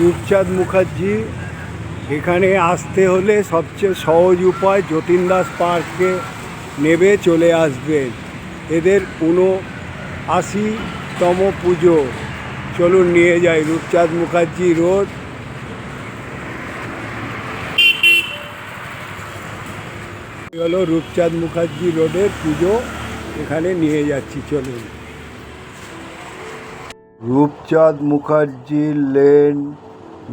রূপচাঁদ মুখার্জি। এখানে আসতে হলে সবচেয়ে সহজ উপায় যতীন দাস পার্কে নেবে চলে আসবেন। এদের উনআশিতম পুজো। চলুন নিয়ে যাই রূপচাঁদ মুখার্জি রোড। হলো রূপচাঁদ মুখার্জি রোডের পুজো। এখানে নিয়ে যাচ্ছি, চলুন। রূপচাঁদ মুখার্জি লেন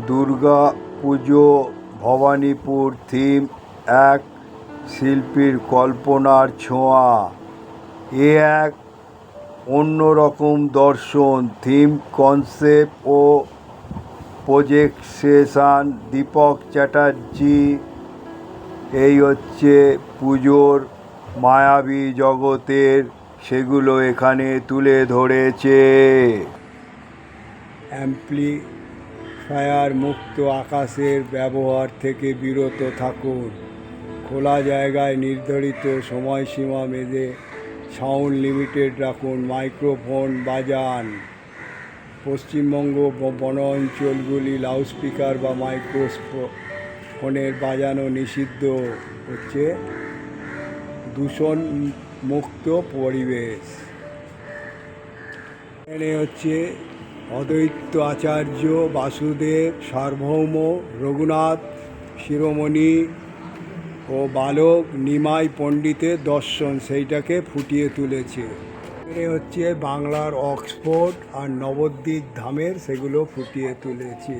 দুর্গা পুজো ভবানীপুর থিম এক শিল্পীর কল্পনার ছোঁয়া। এ এক অন্যরকম দর্শন, থিম, কনসেপ্ট ও প্রজেকশন। দীপক চ্যাটার্জি, এই হচ্ছে পুজোর মায়াবী জগতের, সেগুলো এখানে তুলে ধরেছে। অ্যাম্প্লিফায়ার মুক্ত আকাশের ব্যবহার থেকে বিরত থাকুন। খোলা জায়গায় নির্ধারিত সময়সীমা মেঁধে সাউন্ড লিমিটেড রাখুন। মাইক্রোফোন বাজান। পশ্চিমবঙ্গ বন অঞ্চলগুলি লাউডস্পিকার বা মাইক্রোফোনের বাজানো নিষিদ্ধ হচ্ছে দূষণ মুক্ত পরিবেশ। এখানে হচ্ছে অদ্বৈত আচার্য বাসুদেব, সার্বভৌম, রঘুনাথ, শিরোমণি ও বালক নিমাই পণ্ডিতের দর্শন সেইটাকে ফুটিয়ে তুলেছে। হচ্ছে বাংলার অক্সফোর্ড আর নবদ্বীপ ধামের সেগুলো ফুটিয়ে তুলেছে।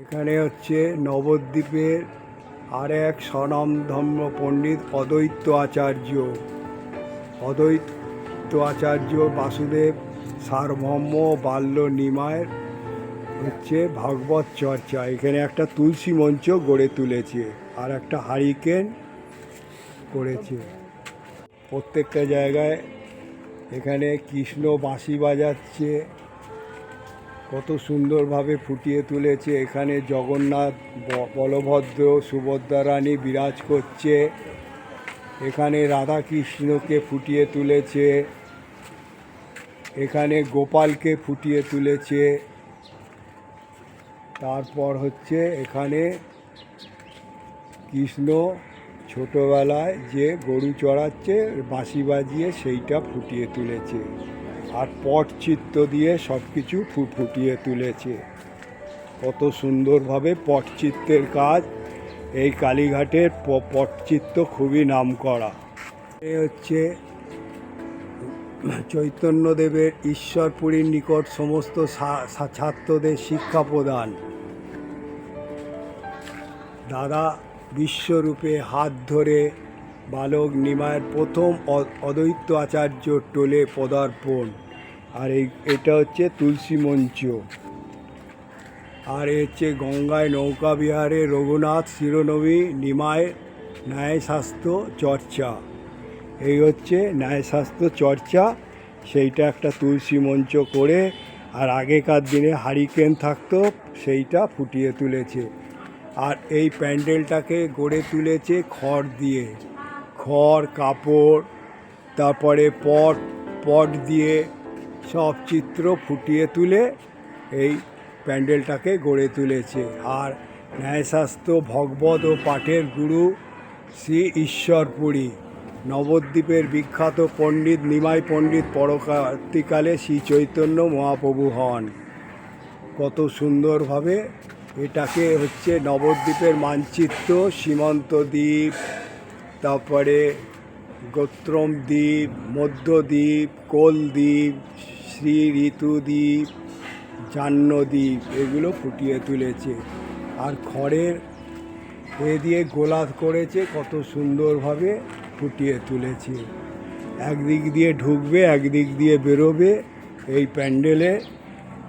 এখানে হচ্ছে নবদ্বীপের আর এক স্বনামধন্য পণ্ডিত অদ্বৈত আচার্য। অদ্বৈত আচার্য বাসুদেব সারভম্য বাল্য নিমায়ের হচ্ছে ভাগবত চর্চা। এখানে একটা তুলসী মঞ্চ গড়ে তুলেছে আর একটা হারিকেন করেছে। প্রত্যেকটা জায়গায় এখানে কৃষ্ণ বাঁশি বাজাচ্ছে, কত সুন্দরভাবে ফুটিয়ে তুলেছে। এখানে জগন্নাথ বলভদ্র, সুভদ্রা রানী বিরাজ করছে। এখানে রাধা কৃষ্ণকে ফুটিয়ে তুলেছে। এখানে গোপালকে ফুটিয়ে তুলেছে। তারপর হচ্ছে এখানে কৃষ্ণ ছোটোবেলায় যে গরু চড়াচ্ছে, বাঁশি বাজিয়ে সেইটা ফুটিয়ে তুলেছে। আর পট পটচিত্র দিয়ে সব কিছু ফুটিয়ে তুলেছে। কত সুন্দরভাবে পটচিত্রের কাজ। এই কালীঘাটের পটচিত্র খুবই নাম করা এ হচ্ছে চৈতন্যদেবের ঈশ্বরপুরীর নিকট সমস্ত ছাত্রদের শিক্ষা প্রদান। দাদা বিশ্বরূপে হাত ধরে বালক নিমায়ের প্রথম অদ্বৈত আচার্য টোলে পদার্পণ। আর এই এটা হচ্ছে তুলসী মঞ্চ। আর এ হচ্ছে গঙ্গায় নৌকা বিহারে রঘুনাথ শিরোনবী নিমায় ন্যায়শাস্ত্র চর্চা। এই হচ্ছে ন্যায়শাস্ত্র চর্চা। সেইটা একটা তুলসী মঞ্চ করে আর আগেকার দিনে হারিকেন থাকতো, সেইটা ফুটিয়ে তুলেছে। আর এই প্যান্ডেলটাকে গড়ে তুলেছে খড় দিয়ে। খড়, কাপড়, তারপরে পট পট দিয়ে সব চিত্র ফুটিয়ে তুলে এই প্যান্ডেলটাকে গড়ে তুলেছে। আর ন্যায়শাস্ত্র ভগবত ও পাঠের গুরু শ্রী ঈশ্বরপুরী। নবদ্বীপের বিখ্যাত পণ্ডিত নিমাই পণ্ডিত পরবর্তীকালে শ্রী চৈতন্য মহাপ্রভু হন। কত সুন্দরভাবে এটাকে হচ্ছে নবদ্বীপের মানচিত্র, সীমান্ত দ্বীপ, তারপরে গোত্রম দ্বীপ মধ্যদ্বীপ কোলদ্বীপ শ্রী ঋতুদ্বীপ জাহ্নদ্বীপ এগুলো ফুটিয়ে তুলেছে। আর খড়ের এ দিয়ে গোলাপ করেছে কত সুন্দরভাবে। ফুটিয়ে তুলেছি। একদিক দিয়ে ঢুকবে, একদিক দিয়ে বেরোবে এই প্যান্ডেলে।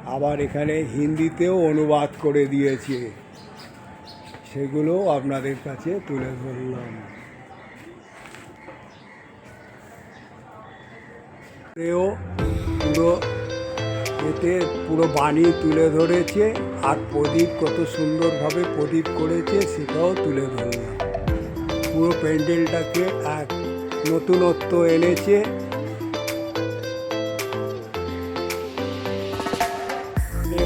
আবার এখানে হিন্দিতেও অনুবাদ করে দিয়েছে। সেগুলো আপনাদের কাছে তুলে ধরলাম। পুরো এতে পুরো বাণী তুলে ধরেছে। আর প্রদীপ কত সুন্দরভাবে প্রদীপ করেছে, সেটাও তুলে ধরলাম। পুরো প্যান্ডেলটাকে এক নতুনত্ব এনেছে।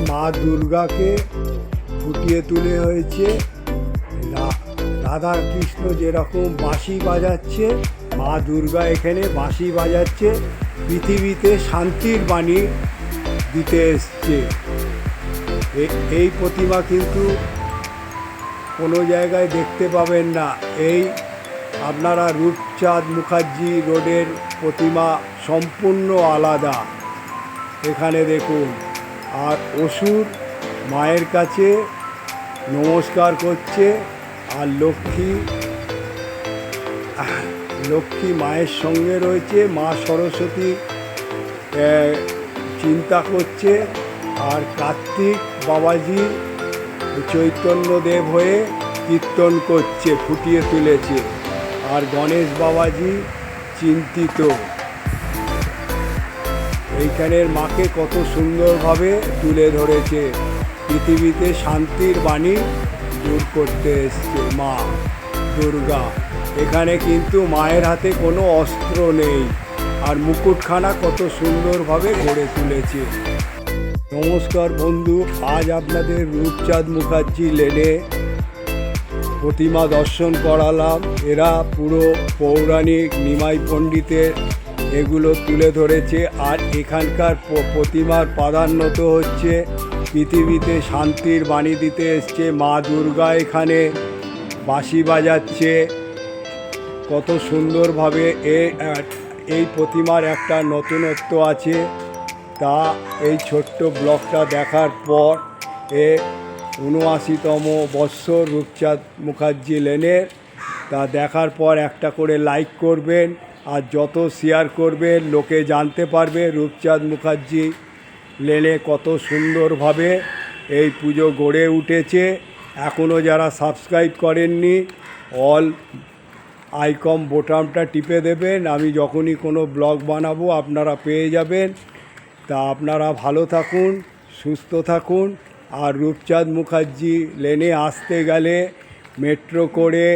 মা দুর্গাকে ফুটিয়ে তুলে হয়েছে। রাধা কৃষ্ণ যেরকম বাঁশি বাজাচ্ছে, মা দুর্গা এখানে বাঁশি বাজাচ্ছে, পৃথিবীতে শান্তির বাণী দিতে এসছে। এই প্রতিমা কিন্তু কোনো জায়গায় দেখতে পাবেন না। এই আপনারা রূপচাঁদ মুখার্জি রোডের প্রতিমা সম্পূর্ণ আলাদা। এখানে দেখুন, আর অসুর মায়ের কাছে নমস্কার করছে, আর লক্ষ্মী লক্ষ্মী মায়ের সঙ্গে রয়েছে, মা সরস্বতী চিন্তা করছে, আর কার্তিক বাবাজি চৈতন্যদেব হয়ে কীর্তন করছে, ফুটিয়ে তুলেছে। আর গণেশ বাবাজি চিন্তিত। এইখানের মাকে কত সুন্দরভাবে তুলে ধরেছে। পৃথিবীতে শান্তির বাণী দূর করতে এসছে মা দুর্গা। এখানে কিন্তু মায়ের হাতে কোনো অস্ত্র নেই। আর মুকুটখানা কত সুন্দরভাবে গড়ে তুলেছে। নমস্কার বন্ধু, আজ আপনাদের রূপচাঁদ মুখার্জি লেনে প্রতিমা দর্শন করালাম। এরা পুরো পৌরাণিক নিমাই পণ্ডিতের এগুলো তুলে ধরেছে। আর এখানকার প্রতিমার প্রাধান্যত হচ্ছে পৃথিবীতে শান্তির বাণী দিতে এসছে। মা দুর্গা এখানে বাঁশি বাজাচ্ছে। কত সুন্দরভাবে এই প্রতিমার একটা নতুনত্ব আছে। তা এই ছোট্ট ব্লগটা দেখার পর এ উনআশিতম বৎসর রূপচাঁদ মুখার্জি লেনের। তা দেখার পর একটা করে লাইক করবেন আর যত শেয়ার করবেন, লোকে জানতে পারবে রূপচাঁদ মুখার্জি লেনে কত সুন্দরভাবে এই পুজো গড়ে উঠেছে। এখনও যারা সাবস্ক্রাইব করেননি, অল আইকম বোটামটা টিপে দেবেন। আমি যখনই কোনো ব্লগ বানাবো, আপনারা পেয়ে যাবেন। তা আপনারা ভালো থাকুন, সুস্থ থাকুন। আর রূপচাঁদ মুখার্জি লেনে আসতে গেলে মেট্রো করে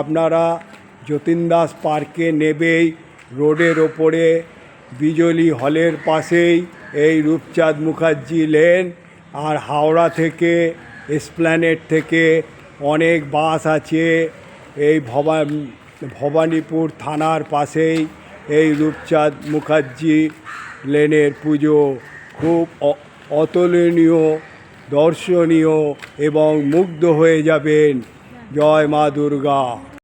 আপনারা যতীন দাস পার্কে নেবেই রোডের ওপরে, বিজলি হলের পাশেই এই রূপচাঁদ মুখার্জি লেন। আর হাওড়া থেকে এসপ্ল্যানেট থেকে অনেক বাস আছে এই ভবা ভবানীপুর থানার পাশেই এই রূপচাঁদ মুখার্জি লেনের পুজো খুব অতুলনীয় দর্শনীয় এবং মুগ্ধ হয়ে যাবেন। জয় মা দুর্গা।